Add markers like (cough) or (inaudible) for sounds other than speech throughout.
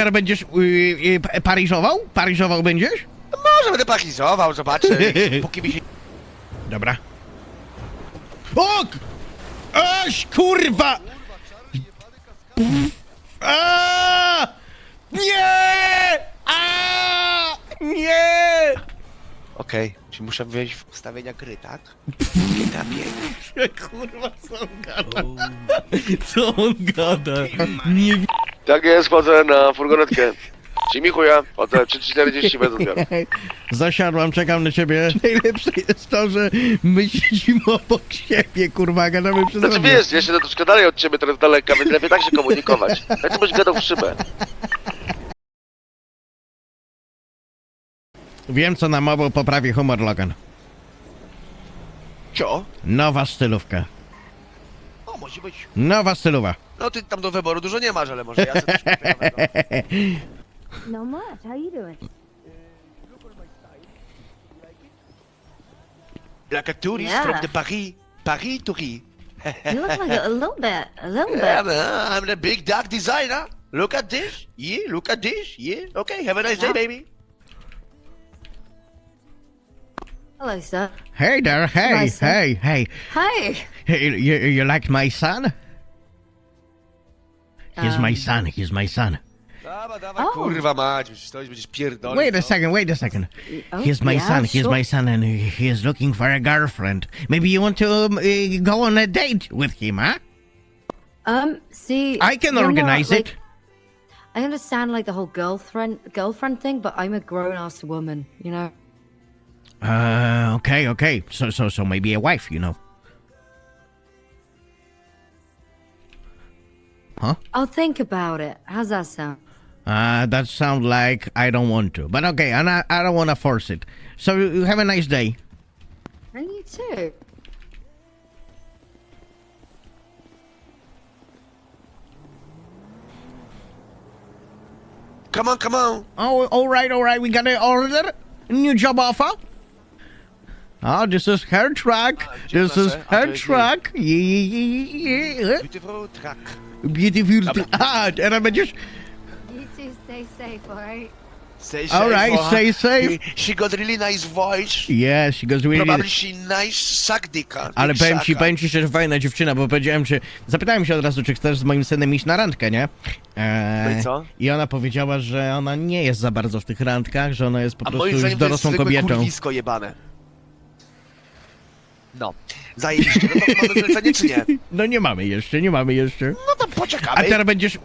teraz będziesz y, y, pa- paryżował? Paryżował będziesz? Może będę pachizował, zobaczę. (laughs) Póki mi się... Dobra. O! Aś, kurwa! A! Nie! A! Nie! Okej, czyli muszę wejść w ustawienia gry, tak? Etapie. (laughs) Kurwa, co on gada? Co on gada? Nie Tak jest, wchodzę na furgonetkę. Dziękuję, chodzę 3.40 bez odbioru. (laughs) Zasiadłam, czekam na ciebie. (laughs) Najlepsze jest to, że my siedzimy obok siebie, kurwa, gadamy przez Znaczy radio. wiesz, ja się troszkę dalej od ciebie teraz daleka, więc lepiej tak się komunikować. Ja byś gadał w szybę. Wiem, co nam obu poprawi humor, Logan. Co? Nowa stylówka. Musi być. Nowa stylowa. No ty tam do wyboru dużo nie masz, ale może ja sobie coś ciekawego. (laughs) No much. How you doing? Like a tourist Yeah. from the Paris. Paris tourist. You look like a, a little bit, a little Yeah, bit. man, I'm the big dog designer. Look at this. Yeah, look at this. Yeah. Okay, have a nice day, Yeah. baby. Hello, sir. Hey there, hey, Nice, huh? hey, hey. Hi. Hey, You, you like my son? He's my Um, son, he's my son. Dawa, dawaj, O. kurwa mać, już stoisz, będziesz pierdolić. Wait a second, wait a second. Oh, He's my yeah, son, he's sure. my son, and he he is looking for a girlfriend. Maybe you want to um, uh, go on a date with him, huh? Um, see, I can you're organize not, it. I understand like the whole girlfriend girlfriend thing, but I'm a grown ass woman, you know. Uh, okay, okay. So, so, so maybe a wife, you know. Huh? I'll think about it. How's that sound? Uh, that sounds like I don't want to. But okay, and I, I don't want to force it. So you have a nice day. And you too. Come on, come on. Oh, all right, all right. We got an order. New job offer. Oh, this is her truck. gdzie This is nasze? A, to truck. Yeah, yeah, yeah, yeah. Beautiful truck. Beautiful. Dobra. Ah, teraz będziesz... You two stay safe, alright? Say, All right, for her. say safe. She got really nice voice. Yeah, she goes really... Probably she nice suck dicka. Ale Big powiem ci, powiem ci szczerze, fajna dziewczyna, bo powiedziałem, czy... Zapytałem się od razu, czy chcesz z moim synem iść na randkę, nie? Eee, No i co? I ona powiedziała, że ona nie jest za bardzo w tych randkach, że ona jest po A prostu moim już zdaniem to jest dorosłą zwykłe kobietą. kurwisko jebane. No. Zajebiście. No to mamy (laughs) zlecenie czy nie? No nie mamy jeszcze, nie mamy jeszcze. No to poczekamy. A teraz będziesz y,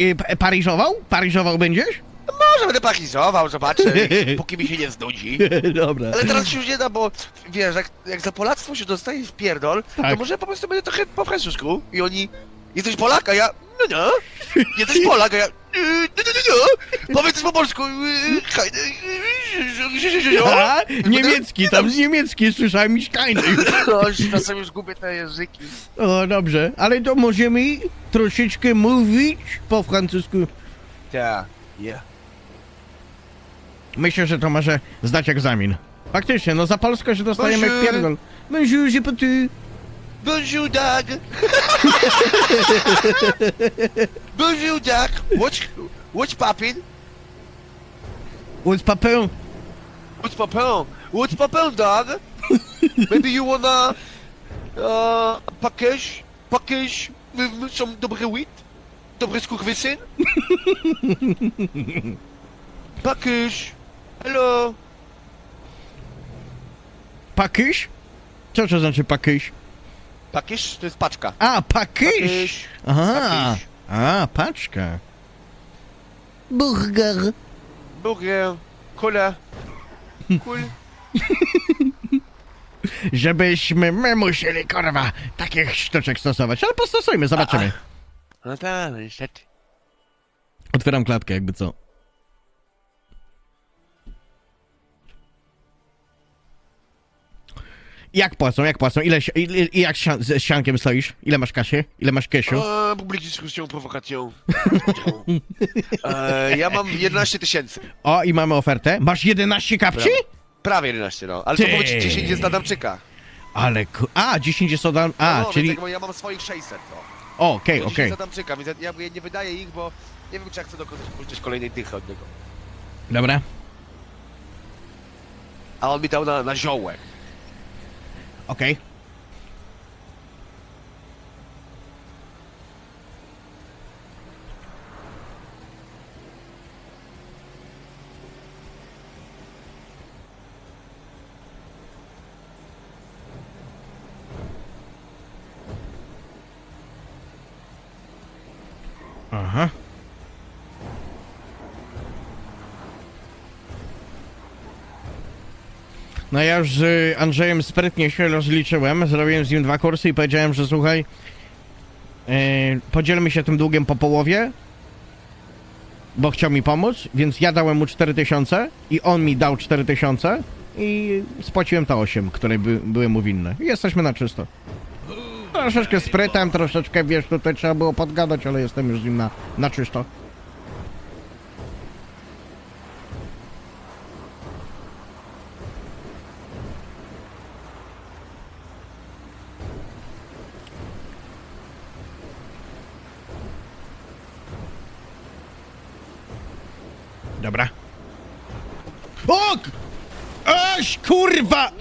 y, pa- paryżował? Paryżował będziesz? Może będę pachizował, zobaczę, (laughs) póki mi się nie znudzi. (laughs) Dobra. Ale teraz się już nie da, bo wiesz, jak, jak za Polactwo się dostaje w pierdol, Tak. to może po prostu będzie trochę po francusku i oni... Jesteś Polak, a ja... No nie. Jesteś Polak, a ja... "Yy, No, no, no, no. Powiedz po polsku. A, niemiecki, tam z niemiecki słyszałem iść kajny. Już czasem już gubię te języki. O, dobrze, ale to możemy troszeczkę mówić po francusku. Tak, yeah. Myślę, że to może zdać egzamin. Faktycznie, no za Polskę się dostajemy jak pierdol. Bonjour, je peux tu. Bonjour, Doug. (laughs) Bonjour, Doug. What's, what's poppin'? What's papin? What's poppin'? What's poppin', dog? (laughs) Maybe you wanna... Uh, package? Package with some dobry wheat? Dobry skurwysyn? (laughs) package. Hello. Pakyś? Co to znaczy pakyś? Package to jest paczka. A! Pakyś. Aha, a, paczka. Burger. Burger. Cola. (laughs) Cool. Żebyśmy my musieli, kurwa, takich sztuczek stosować. Ale postosujmy, zobaczymy. No tak, no niestety. Otwieram klatkę, jakby co. Jak płacą, jak płacą? Ile, si- ile, ile jak sian, z siankiem stoisz? Ile masz kasie? Ile masz Kesiu? O, publiki z prowokacją. (laughs) e, ja mam 11 tysięcy. O, i mamy ofertę. Masz 11 kapci? Prawie 11, no. Ale Ty. to było ci 10 jest na Adamczyka. Ale ku... A, 10 jest od... A, no, czyli... Więc jak ja mam swoich 600, no. O, Okej, To 10 okej. Adamczyka, więc ja, ja nie wydaję ich, bo Nie wiem, czy ja chcę dokonać pożyczyć kolejnej dychy od niego. Dobra. A on mi dał na, na ziołek. Okej. No ja już z Andrzejem sprytnie się rozliczyłem, zrobiłem z nim dwa kursy i powiedziałem, że słuchaj, yy, podzielmy się tym długiem po połowie, bo chciał mi pomóc, więc ja dałem mu 4000 i on mi dał 4000 i spłaciłem to 8, które by, były mu winne. Jesteśmy na czysto. Troszeczkę sprytem, troszeczkę, wiesz, tutaj trzeba było podgadać, ale jestem już z nim na, na czysto. Dobra. O! Aś, kurwa!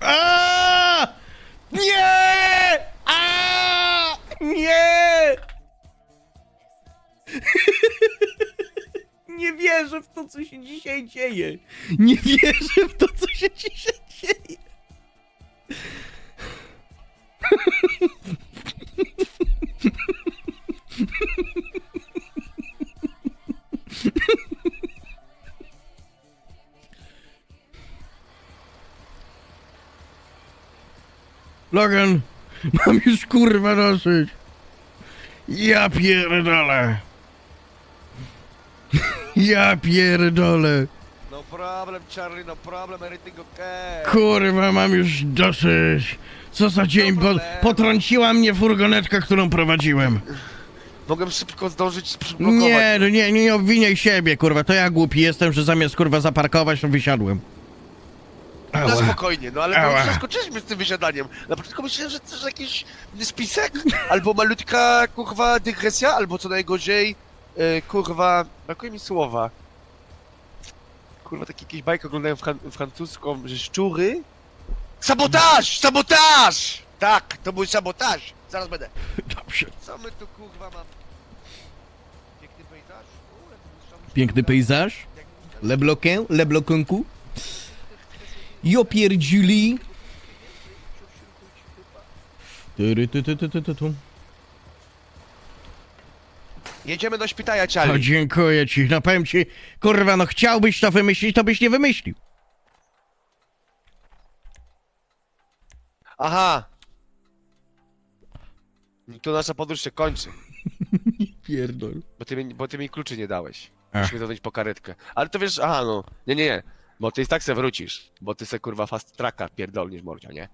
A! Nie! A! Nie! (laughs) Nie wierzę w to, co się dzisiaj dzieje. Nie wierzę w to, co się dzisiaj dzieje. (laughs) Logan, mam już kurwa dosyć. Ja pierdolę. Ja pierdolę. No problem, Charlie, no problem, everything okay. Kurwa, mam już dosyć. Co za dzień, bo potrąciła mnie furgonetka, którą prowadziłem. Mogłem szybko zdążyć przyblokować. Nie, no nie, nie obwiniaj siebie, kurwa. To ja głupi jestem, że zamiast kurwa zaparkować, to wysiadłem. Na Ała. spokojnie, no ale Ała. zaskoczyliśmy z tym wysiadaniem. Na początku myślałem, że to jest jakiś spisek, (laughs) albo malutka, kurwa, dygresja, albo co najgorzej, e, kurwa, brakuje mi słowa. Kurwa, taki jakiś bajk oglądają fran- francuską, że szczury... Sabotaż! Sabotaż! Tak, to był sabotaż! Zaraz będę. (laughs) Dobrze. Co my tu, kurwa, mamy? Piękny pejzaż? U, jak błyszczą- Piękny pejzaż. jak Le bloquin, le bloquinku. Jo pierdzili. Tyry, ty, ty, ty, ty, ty, tu. Jedziemy do szpitala, O, Charlie. dziękuję ci. No powiem ci, kurwa, no chciałbyś to wymyślić, to byś nie wymyślił. Aha! Tu nasza podróż się kończy, (laughs) Pierdol. bo ty mi, bo ty mi kluczy nie dałeś. Ach. Musimy zadzwonić po karetkę. Ale to wiesz, aha no, nie, nie, nie, bo ty i tak se wrócisz, bo ty se kurwa fast tracka pierdolnisz mordzia, nie?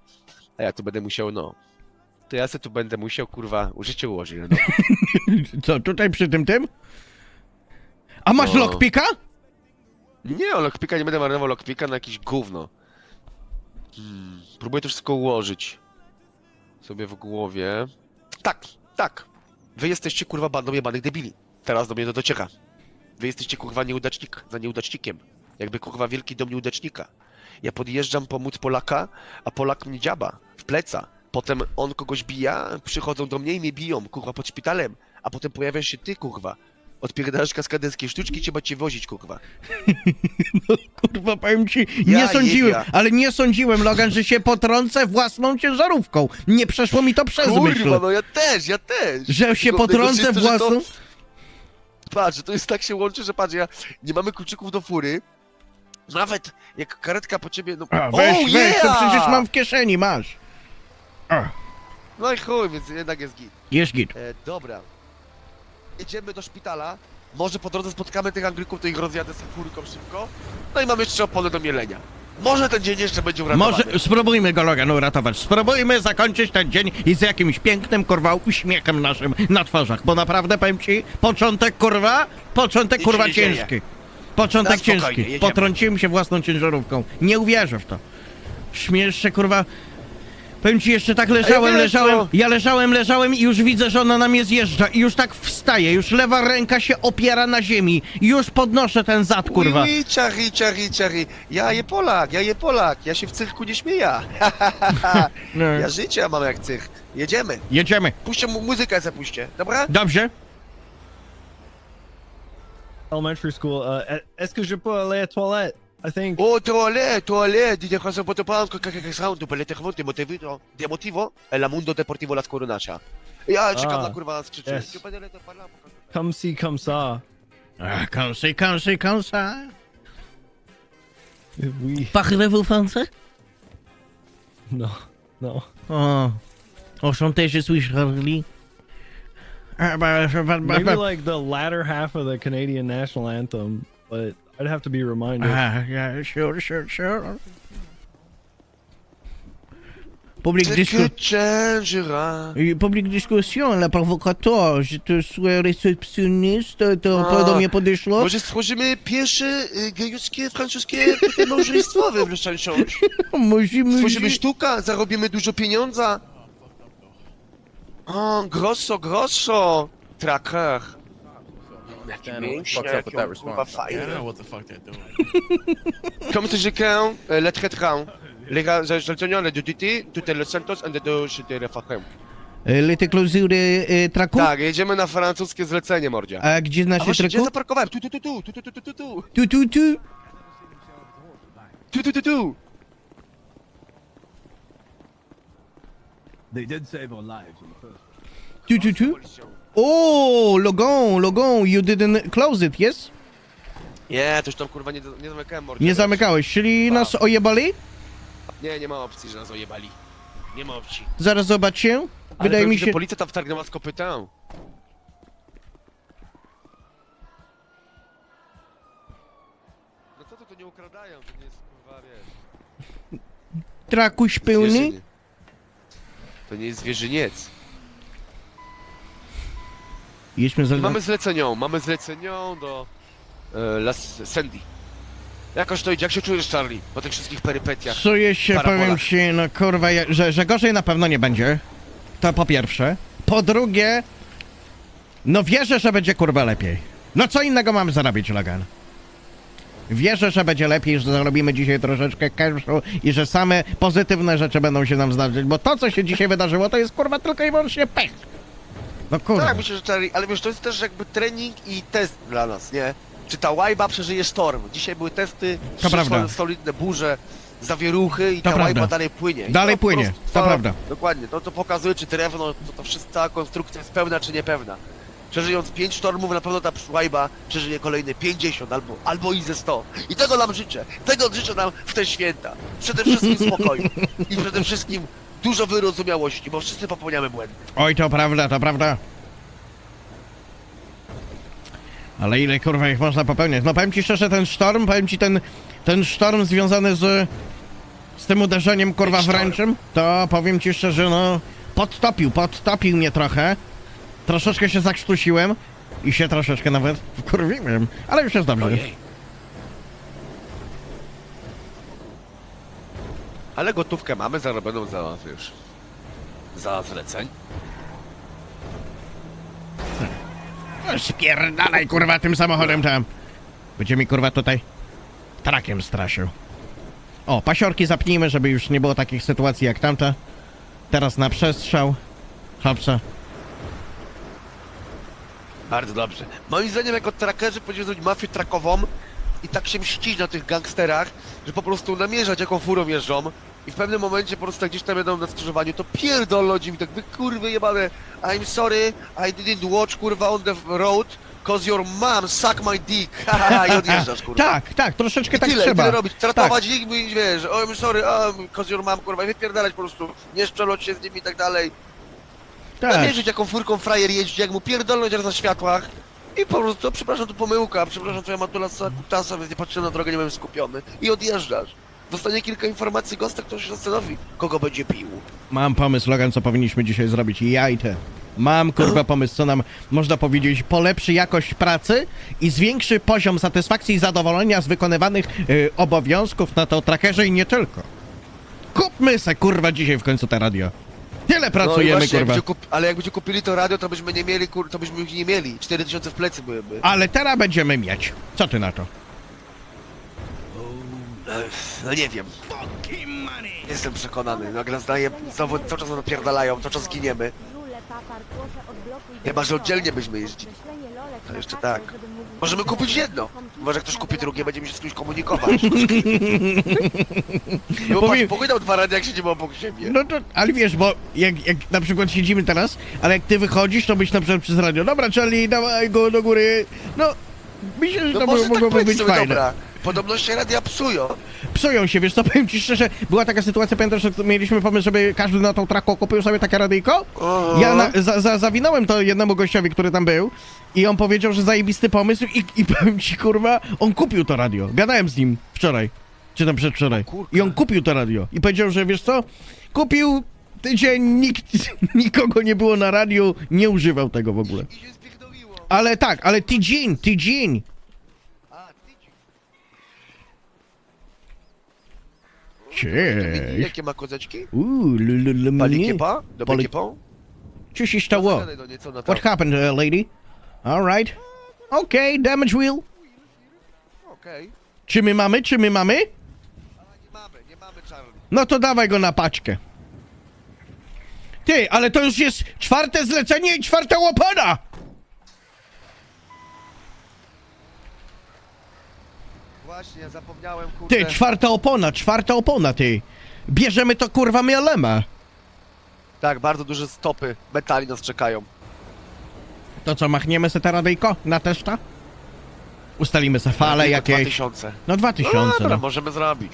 A ja tu będę musiał, no, to ja se tu będę musiał kurwa życie ułożyć, no. (laughs) Co, tutaj przy tym tym? A masz No. lockpicka? Nie, o lockpicka nie będę marnował lockpicka na jakieś gówno. Hmm, próbuję to wszystko ułożyć sobie w głowie. Tak, tak. Wy jesteście kurwa bandą jebanych debili. Teraz do mnie to docieka. Wy jesteście kurwa nieudacznik za nieudacznikiem. Jakby kurwa wielki dom nieudacznika. Ja podjeżdżam pomóc Polaka, a Polak mnie dziaba w pleca. Potem on kogoś bija, przychodzą do mnie i mnie biją, kurwa, pod szpitalem. A potem pojawiasz się ty, kurwa. Odpierdalasz kaskaderskie sztuczki, trzeba cię wozić, kurwa. (laughs) Kurwa, powiem ci, nie Ja sądziłem, jebia. ale nie sądziłem, Logan, że się potrącę własną ciężarówką. Nie przeszło mi to przez myśl. Kurwa, no ja też, ja też. Że się Tylko potrącę najgorsze jest to, że własną... Patrz, to jest tak się łączy, że patrz, ja nie mamy kluczyków do fury. Nawet jak karetka po ciebie, no... A, weź, oh, weź, yeah! to przecież mam w kieszeni, masz. A, No i chuj, więc jednak jest git. jest git. E, dobra. Jedziemy do szpitala. Może po drodze spotkamy tych Anglików, to ich rozjadę z furką szybko. No i mamy jeszcze opole do mielenia. Może ten dzień jeszcze będzie uratowany. Może spróbujmy go, Logan, uratować. Spróbujmy zakończyć ten dzień i z jakimś pięknym, kurwa, uśmiechem naszym na twarzach. Bo naprawdę, powiem ci, początek, kurwa, początek, Nic kurwa, nie dzieje. ciężki. Początek spokojnie, ciężki. jedziemy. Potrąciłem się własną ciężarówką. Nie uwierzę w to. Śmiesz się, kurwa... Powiem ci, jeszcze tak leżałem, wiesz, leżałem, no. ja leżałem, leżałem i już widzę, że ona na mnie zjeżdża i już tak wstaje, już lewa ręka się opiera na ziemi i już podnoszę ten zad, kurwa. Ui, ui, czari, czari, czari. Ja je Polak, ja je Polak. Ja się w cyrku nie śmieję. (laughs) No. ja życie mam jak cyrk. Jedziemy. Jedziemy. Puśćcie mu muzykę, zapuśćcie, dobra? Dobrze? elementary school. Uh, e-, Est-ce que je peux aller à la toilette? I think. Oh, toilette, toilette. Dice cosa pote palco, che che sound, per le tecno, ti motivo, ti motivo, è la mondo ah, deportivo la scornaccia. Ja, czekam na kurwa, czy czy będę to parlał. Come see, come saw. Ah, come see, come see, come saw. Eh oui. Parlez vous français? Non, non. Oh, enchanté, je suis Charlie. Maybe (laughs) like the latter half of the Canadian national anthem, but I'd have to be reminded. Ah, yeah, sure, sure, sure. Public, discu public discussion, la provocateur, je te suis réceptionniste, to, to A, do mnie podeszło? Może stworzymy pierwsze y, gejowskie, francuskie takie małżeństwo we Wreszczęciąż. Musimy... Stworzymy sztuka, zarobimy dużo pieniądza. O, grosso, grosso. Tracker. Jaki Fucked mięśnie, up with that on, kurwa response. I fajny. know what the fuck they're doing. Comme ce quelqu'un, le traitant. Les gars, je je le duty, tout est le Santos, and the deux, j'étais le fachem. E, Lety klauzury e, traku? Tak, jedziemy na francuskie zlecenie, mordzia. A gdzie A znacie właśnie, gdzie traku? zaparkowałem? Tu, tu, tu, tu, tu, tu, tu, tu, tu, tu, Tu, tu, tu. tu, tu, tu, tu. They did save our lives in the first Tu, tu, tu. O, Logan, Logan, you didn't close it, yes? Nie, to już tam kurwa nie, nie zamykałem mordzia. Nie zamykałeś, czyli nas ojebali? Nie, nie ma opcji, że nas ojebali. Nie ma opcji. Zaraz zobaczcie. Ale Wydaje powiem mi ci, że się... Policja tam wtargnęła z kopytą. No co to, to nie ukradają, to nie jest kurwa, wiesz... Trakuś pełny? zwierzynie. To nie jest zwierzyniec. Jedźmy za... Mamy zlecenią, mamy zlecenią do e, Las Sandy. Jakoś to idzie, jak się czujesz Charlie, po tych wszystkich perypetiach? Czuję się, Parabola. powiem ci, no kurwa, ja- że, że gorzej na pewno nie będzie. To po pierwsze. Po drugie, no wierzę, że będzie kurwa lepiej. No co innego mamy zarobić, Logan? Wierzę, że będzie lepiej, że zarobimy dzisiaj troszeczkę cashu i że same pozytywne rzeczy będą się nam zdarzyć, bo to, co się dzisiaj wydarzyło, to jest kurwa tylko i wyłącznie pech. No kurwa. Tak, myślę, że Charlie, ale wiesz, to jest też jakby trening i test dla nas, nie? Czy ta łajba przeżyje sztorm? Dzisiaj były testy, przyszły prawda. solidne burze, zawieruchy i To ta prawda. łajba dalej płynie. I Dalej to po płynie, prostu to prawda. Dokładnie, to, to pokazuje, czy drewno, to, to wszystko, cała konstrukcja jest pełna, czy niepewna. Przeżyjąc 5 sztormów, na pewno ta łajba przeżyje kolejne 50 albo, albo i ze 100. I tego nam życzę. Tego życzę nam w te święta. Przede wszystkim spokoju. I przede wszystkim dużo wyrozumiałości, bo wszyscy popełniamy błędy. Oj, to prawda, to prawda. Ale ile kurwa ich można popełniać? No powiem ci szczerze, ten sztorm, powiem ci ten, ten sztorm związany z, z tym uderzeniem kurwa Sztorm. wręczym, to powiem ci szczerze, no podtopił, podtopił mnie trochę. Troszeczkę się zakrztusiłem i się troszeczkę nawet wkurwiłem, ale już jest dobrze. Ojej. Ale gotówkę mamy zarobioną za, już, za zleceń. Spierdalaj kurwa tym samochodem tam. Będzie mi kurwa tutaj trakiem straszył. O, pasiorki zapnijmy, żeby już nie było takich sytuacji jak tamta. Teraz na przestrzał. Hopsa. Bardzo dobrze. Moim zdaniem jako trackerzy powinniśmy zrobić mafię trakową i tak się mścić na tych gangsterach, że po prostu namierzać jaką furą jeżdżą i w pewnym momencie po prostu jak gdzieś tam jedą na skrzyżowaniu, to pierdolą mi tak, wy kurwy jebane, I'm sorry, I didn't watch kurwa on the road, cause your mom suck my dick, haha, (laughs) i odjeżdżasz kurwa. Tak, tak, troszeczkę I tak tyle, trzeba. tyle robić, tratować ich, i wiesz, I'm sorry, um, cause your mom, kurwa, i wypierdalać po prostu, nie strzelać się z nimi i tak dalej. Tak. Namierzyć jaką furką frajer jeździ, jak mu pierdolnąć raz na światłach i po prostu, przepraszam, to pomyłka, przepraszam, twoja matula kutasa, więc nie patrzyłem na drogę, nie byłem skupiony i odjeżdżasz. Dostanie kilka informacji gosta, kto się zastanowi, kogo będzie pił. Mam pomysł, Logan, co powinniśmy dzisiaj zrobić. Jajte. Mam kurwa (clears throat) pomysł, co nam można powiedzieć polepszy jakość pracy i zwiększy poziom satysfakcji i zadowolenia z wykonywanych y, obowiązków na to trackerze i nie tylko. Kupmy se kurwa dzisiaj w końcu te radio. Tyle No pracujemy właśnie, jak kurwa. będzie kup... Ale jak będzie kupili to radio, to byśmy nie mieli, kur... to byśmy ich nie mieli. 4000 w plecy byłyby. Ale teraz będziemy mieć. Co ty na to? No nie wiem. Jestem przekonany. Nagle zdaje, znowu cały czas napierdalają, cały czas giniemy. Chyba, że oddzielnie byśmy jeździli. To jeszcze tak. Możemy kupić jedno. Może ktoś kupi drugie, będziemy się z kimś komunikować. No Powiem- dał dwa radia, jak siedzimy obok siebie. No to, ale wiesz, bo jak, jak na przykład siedzimy teraz, ale jak ty wychodzisz, to byś na przykład przez radio, dobra Charlie, dawaj go do góry. No, myślę, że No to może tak mogłoby powiedzieć być sobie, fajne. dobra. Podobno się radia psują. Psują się, wiesz co, powiem ci szczerze, była taka sytuacja, pamiętasz, że mieliśmy pomysł, żeby każdy na tą traku kupił sobie takie radyjko? Aha. Ja na, za, za, zawinąłem to jednemu gościowi, który tam był i on powiedział, że zajebisty pomysł i, i (laughs) powiem ci, kurwa, on kupił to radio. Gadałem z nim wczoraj, czy tam przedwczoraj. I on kupił to radio i powiedział, że wiesz co, kupił tydzień, nikt, (laughs) nikogo nie było na radiu, nie używał tego w ogóle. Ale tak, ale tydzień, tydzień. A, tydzień. Cześć. Jakie ma kozeczki? Uuu, Pali nie. kiepa? Dobre Pali- kiepą? Co się stało? Zagadaj do niej, co ona tam. What happened, uh, lady? Alright. Okay, damage wheel. Okej. Czy my mamy, czy my mamy? Ale nie mamy, nie mamy Charlie. No to dawaj go na paczkę. Ty, ale to już jest czwarte zlecenie i czwarta łopana! Właśnie, zapomniałem, kurde. Ty, czwarta opona, czwarta opona, ty. Bierzemy to kurwa mielema. Tak, bardzo duże stopy metali nas czekają. To co, machniemy se te radyjko na testa? Ustalimy se fale Tylko jakieś. 2000. No dwa No tysiące, dobra, no. możemy zrobić.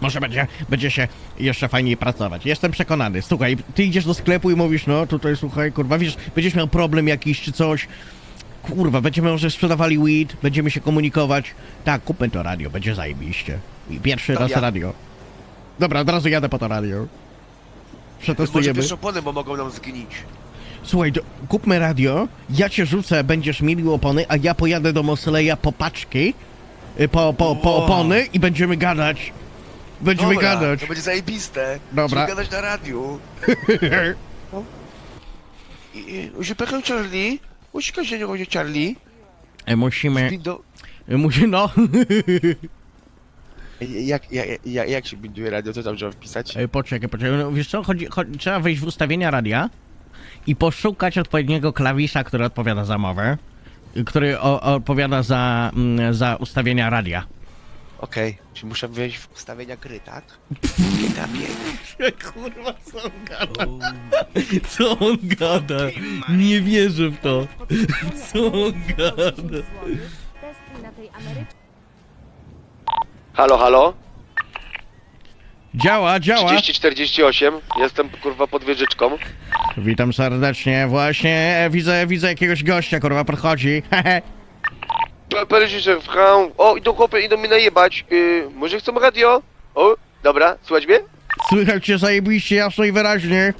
Może będzie, będzie się jeszcze fajniej pracować. Jestem przekonany. Słuchaj, ty idziesz do sklepu i mówisz, no tutaj słuchaj, kurwa, wiesz, będziesz miał problem jakiś czy coś. Kurwa, będziemy może sprzedawali weed, będziemy się komunikować. Tak, kupmy to radio, będzie zajebiście. I pierwszy To raz ja. radio. Dobra, od razu jadę po to radio. Może Przetestujemy. pierwsze opony, bo mogą nam zgnić. Słuchaj, do, kupmy radio, ja cię rzucę, będziesz mielił opony, a ja pojadę do Mosleja po paczki, y, po, po, po Wow. opony i będziemy gadać. Będziemy Dobra, gadać. to będzie zajebiste. Dobra. Będziemy gadać na radiu. (laughs) I, i, pechać Charlie. Musi się nie chodzi Charlie. E, Musimy. Bindo... e, Musi, no. (laughs) Jak, jak, jak, jak się binduje radio? Co tam trzeba wpisać? E, Poczekaj, poczekaj. No, wiesz co, chodzi, chodzi, trzeba wejść w ustawienia radia i poszukać odpowiedniego klawisza, który odpowiada za mowę, y, który o, odpowiada za, mm, za ustawienia radia. Okej, czyli muszę wejść w ustawienia gry, tak? GTA 5. Kurwa, co on gada? Co on gada? Nie wierzę w to. Co on gada? Na tej Halo, halo? Działa, działa. 3048, jestem kurwa pod wieżyczką. Witam serdecznie. Właśnie e, widzę, widzę jakiegoś gościa, kurwa, podchodzi. Powiedzieć, że wcham. O, idą chłopy, idą mi najebać. Yy, może chcą radio? O, dobra, słuchać mnie? Słychać cię zajebiście jasno i wyraźnie.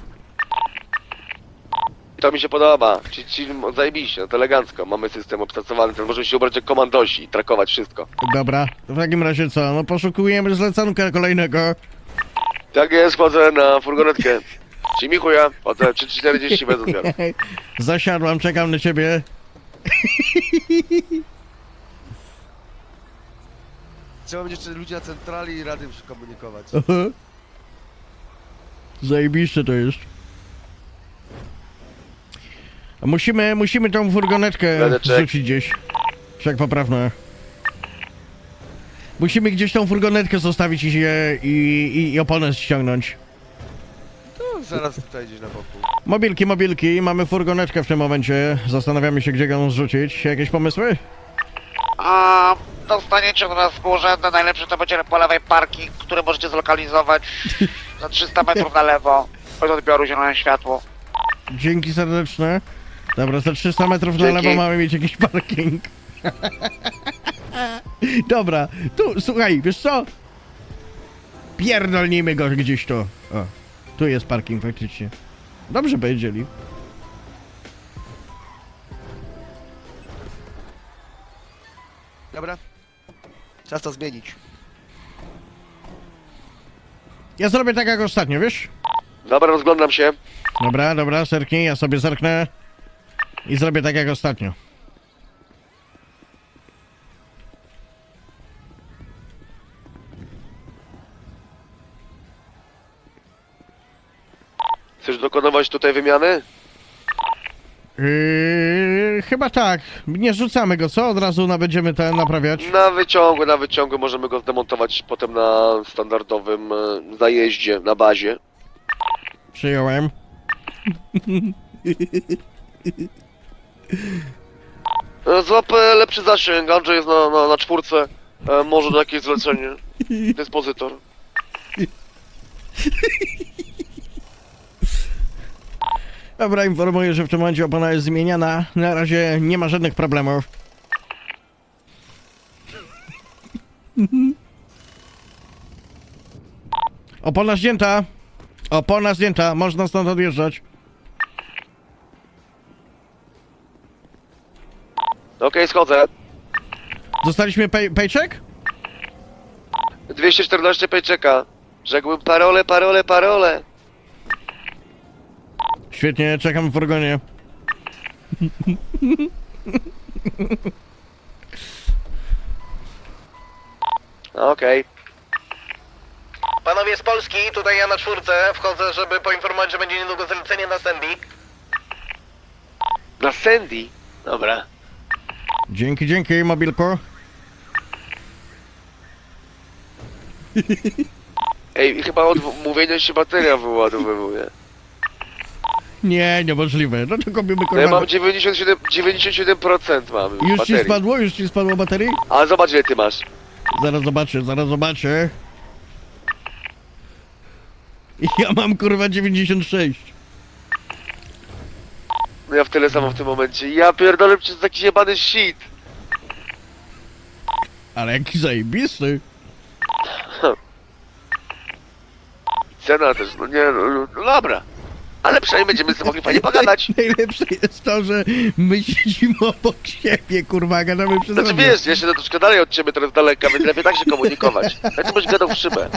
To mi się podoba. Ci, ci, zajebiście, no to elegancko. Mamy system obstacowany, ten możemy się ubrać jak komandosi i trakować wszystko. Dobra, to w takim razie co? No poszukujemy zlecanka kolejnego. Tak jest, wchodzę na furgonetkę. Ci mi chuja, potem 340 bez odbioru. (laughs) Zasiadłam, czekam na ciebie. (laughs) Trzeba będzie jeszcze ludzi na centrali i rady się komunikować. Zajebiście to jest. A Musimy, musimy tą furgonetkę Radeczek. zrzucić gdzieś. Wszak poprawne. Musimy gdzieś tą furgonetkę zostawić i, się- i, i, i oponę ściągnąć. No, zaraz tutaj gdzieś na boku. Mobilki, mobilki, mamy furgonetkę w tym momencie. Zastanawiamy się, gdzie ją zrzucić. Jakieś pomysły? A dostaniecie od nas współrzędne, najlepszy to będzie po lewej parking, który możecie zlokalizować za 300 metrów na lewo od odbioru zielone światło. Dzięki serdeczne. Dobra, za 300 metrów na Dzięki. lewo mamy mieć jakiś parking. (laughs) Dobra, tu, słuchaj, wiesz co? Pierdolnijmy go gdzieś tu. O, tu jest parking faktycznie. Dobrze powiedzieli. Czas to zmienić. Ja zrobię tak jak ostatnio, wiesz? Dobra, rozglądam się. Dobra, dobra, zerknij, ja sobie zerknę. I zrobię tak jak ostatnio. Chcesz dokonywać tutaj wymiany? Yy, chyba tak. Nie rzucamy go, co? Od razu na będziemy ten naprawiać. Na wyciągu, na wyciągu możemy go zdemontować potem na standardowym e, zajeździe, na bazie. Przyjąłem. E, Złap e, lepszy zasięg, Andrzej jest na, na, na czwórce. E, może na jakieś zlecenie. Dyspozytor. Dobra, informuję, że w tym momencie opona jest zmieniana. Na razie nie ma żadnych problemów. Opona zdjęta. Opona zdjęta, można stąd odjeżdżać. Okej, schodzę. Dostaliśmy pay paycheck? 214 pejczeka. Rzekłbym parole, parole, parole. Świetnie, czekam w furgonie. Okej. Panowie z Polski, tutaj ja na czwórce wchodzę, żeby poinformować, że będzie niedługo zlecenie na Sandy. Na Sandy? Dobra. Dzięki, dzięki, mobilko. Ej, chyba od w- mówienia się bateria wyładowuje. Nie, niemożliwe. No tylko my No ja mam 97, 97% mam już ci baterii. spadło? Już ci spadło baterii? Ale zobacz ile ty masz. Zaraz zobaczę, zaraz zobaczę. Ja mam kurwa 96. No ja w tyle samo w tym momencie. Ja pierdolę przez taki jebany shit. Ale jaki zajebisty. Cena też, no nie, no, no dobra. Ale przynajmniej będziemy sobie mogli fajnie pogadać. (laughs) Najlepsze jest to, że my siedzimy obok siebie, kurwa, gadamy przez Znaczy radio. wiesz, ja siedzę troszkę dalej od ciebie teraz daleka, więc lepiej tak się komunikować. Ja ty byś gadał w szybę.